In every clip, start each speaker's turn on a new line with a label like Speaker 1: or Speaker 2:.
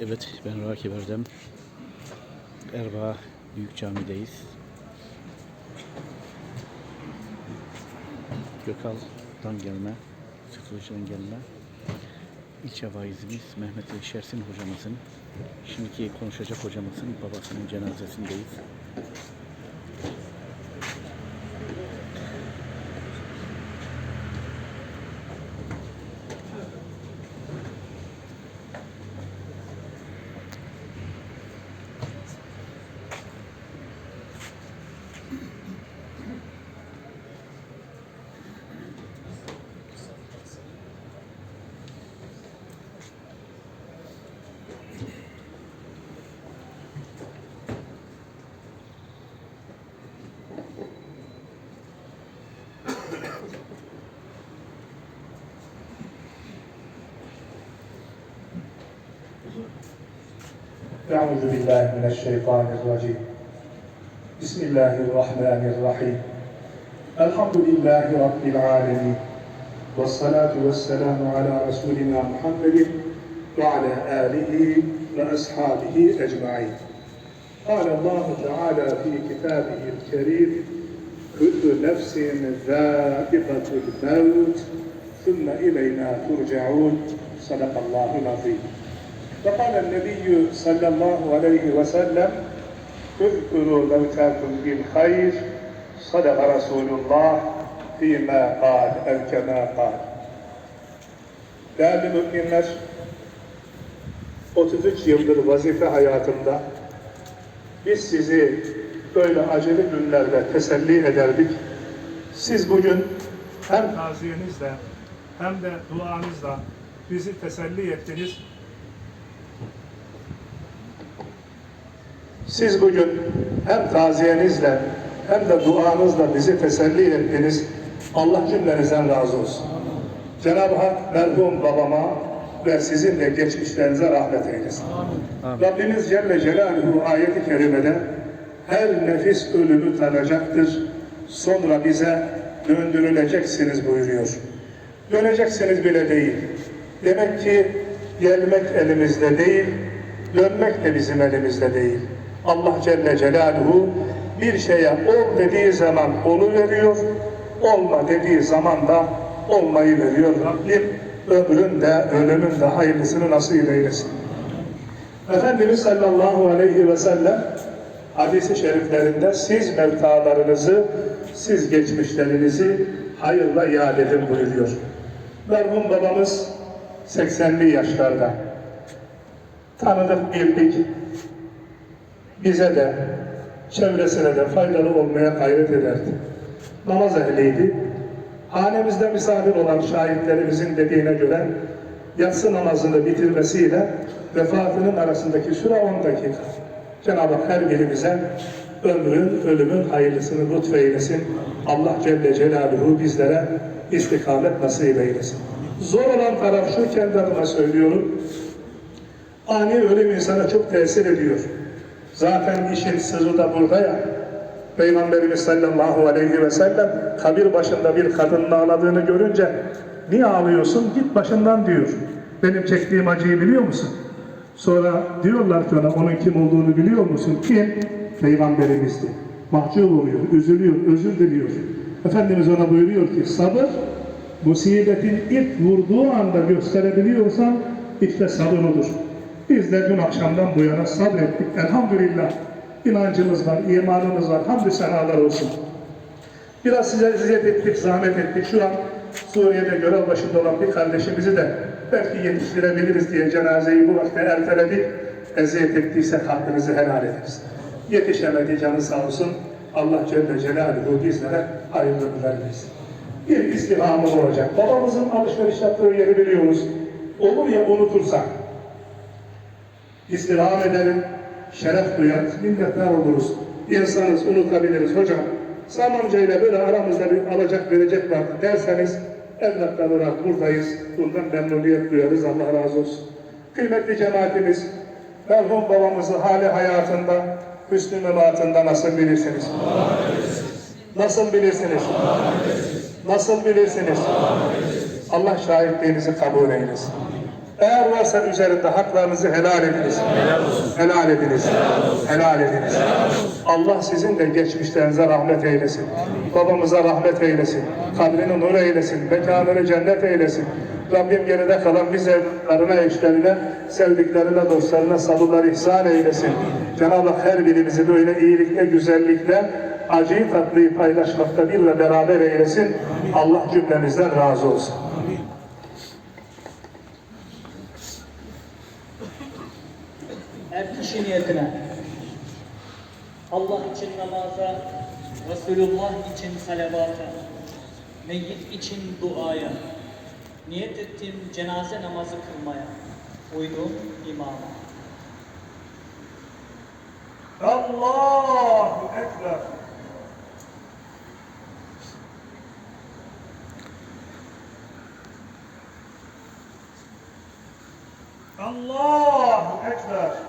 Speaker 1: Evet ben Rakip Erdem. Erbaa Büyük Cami'deyiz. Gökal'dan gelme, Sıkılıcı'dan gelme. İlçe vaizimiz Mehmet Şersin hocamızın, şimdiki konuşacak hocamızın babasının cenazesindeyiz.
Speaker 2: أعوذ بالله من الشيطان الرجيم. بسم الله الرحمن الرحيم. الحمد لله رب العالمين. والصلاة والسلام على رسولنا محمد وعلى آله وأصحابه أجمعين. قال الله تعالى في كتابه الكريم كل نفس ذائقة الموت ثم إلينا ترجعون. صدق الله العظيم. وقال النبي صلى الله عليه وسلم اذكروا موتاكم بالخير صدق رسول الله فيما قال أو كما قال Değerli müminler, 33 yıldır vazife hayatımda biz sizi böyle acele günlerde teselli ederdik. Siz bugün hem taziyenizle hem de duanızla bizi teselli ettiniz. Siz bugün hem taziyenizle hem de duanızla bizi teselli ettiniz. Allah cümlenizden razı olsun. Cenab-ı Hak merhum babama ve sizin de geçmişlerinize rahmet eylesin.
Speaker 1: Amin.
Speaker 2: Rabbimiz Celle Celaluhu ayeti kerimede her nefis ölümü tadacaktır. Sonra bize döndürüleceksiniz buyuruyor. Döneceksiniz bile değil. Demek ki gelmek elimizde değil, dönmek de bizim elimizde değil. Allah Celle Celaluhu bir şeye ol dediği zaman olu veriyor, olma dediği zaman da olmayı veriyor. Rabbim ömrün de ölümün de hayırlısını nasip eylesin. Efendimiz sallallahu aleyhi ve sellem hadisi şeriflerinde siz mevtalarınızı, siz geçmişlerinizi hayırla iade edin buyuruyor. Merhum babamız 80'li yaşlarda. Tanıdık bildik. Bize de, çevresine de faydalı olmaya gayret ederdi. Namaz ehliydi. Hanemizde misafir olan şahitlerimizin dediğine göre yatsı namazını bitirmesiyle vefatının arasındaki süre 10 dakika. Cenab-ı Hak her birimize ömrün, ölümün hayırlısını lütfeylesin. Allah Celle Celaluhu bizlere istikamet nasip eylesin. Zor olan taraf şu, kendi adıma söylüyorum. Ani ölüm insana çok tesir ediyor. Zaten işin sırrı da burada ya. Peygamberimiz sallallahu aleyhi ve sellem kabir başında bir kadının ağladığını görünce niye ağlıyorsun? Git başından diyor. Benim çektiğim acıyı biliyor musun? Sonra diyorlar ki ona onun kim olduğunu biliyor musun? Kim? Peygamberimizdi. Mahcup oluyor, üzülüyor, özür diliyor. Efendimiz ona buyuruyor ki sabır musibetin ilk vurduğu anda gösterebiliyorsan işte sabır odur. Biz de dün akşamdan bu yana sabrettik. Elhamdülillah inancımız var, imanımız var. Hamdü senalar olsun. Biraz size eziyet ettik, zahmet ettik. Şu an Suriye'de görev başında olan bir kardeşimizi de belki yetiştirebiliriz diye cenazeyi bu vakte erteledik. Eziyet ettiysek hakkınızı helal ederiz. Yetişemedi canı sağ olsun. Allah Celle Celaluhu bizlere hayırlı vermesin. Bir istihamı olacak. Babamızın alışveriş yaptığı yeri biliyoruz. Olur ya unutursak. İstirham edelim, şeref duyarız, minnettar oluruz. İnsanız, unutabiliriz. Hocam, Sami amcayla böyle aramızda bir alacak verecek var derseniz evlatlar olarak buradayız. Bundan memnuniyet duyarız. Allah razı olsun. Kıymetli cemaatimiz, merhum babamızı hali hayatında, hüsnü mematında nasıl bilirsiniz? Nasıl bilirsiniz? Nasıl bilirsiniz? Allah şahitliğinizi kabul eylesin. Eğer varsa üzerinde haklarınızı helal ediniz. Helal olsun. Helal ediniz. Helal ediniz. Allah sizin de geçmişlerinize rahmet eylesin. Babamıza rahmet eylesin. Kabrini nur eylesin. Mekanını cennet eylesin. Rabbim geride kalan biz evlatlarına, eşlerine, sevdiklerine, dostlarına sabırlar ihsan eylesin. Cenab-ı Hak her birimizi böyle iyilikle, güzellikle, acıyı tatlıyı paylaşmakta bir ve beraber eylesin. Allah cümlemizden razı olsun.
Speaker 3: Her kişi niyetine Allah için namaza, Resulullah için salavata, meyyit için duaya, niyet ettim cenaze namazı kılmaya, uydum imama.
Speaker 2: Allahu Ekber. Allahu Ekber.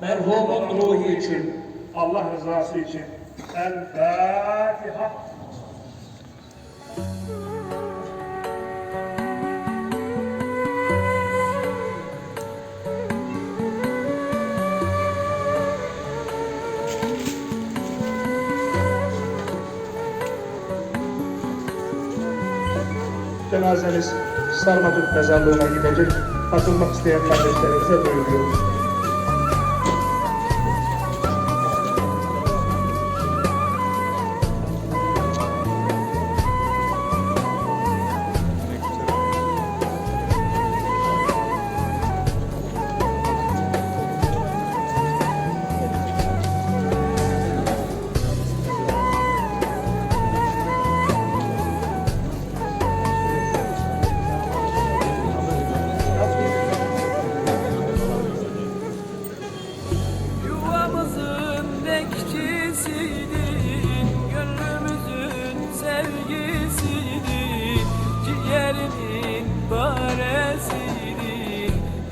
Speaker 3: Merhumun ruhu için,
Speaker 2: Allah rızası için. El Fatiha. Cenazeniz Sarmadut mezarlığına gidecek. Katılmak isteyen kardeşlerimize duyuruyoruz.
Speaker 4: Ciğerimin paresiydin.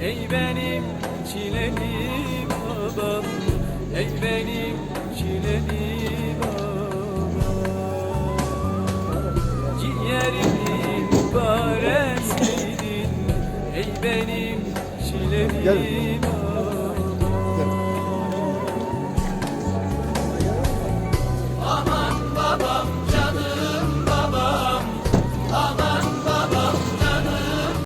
Speaker 4: Ey benim çileli babam, ey benim çileli babam. Ciğerimin paresiydin, ey benim çileli babam.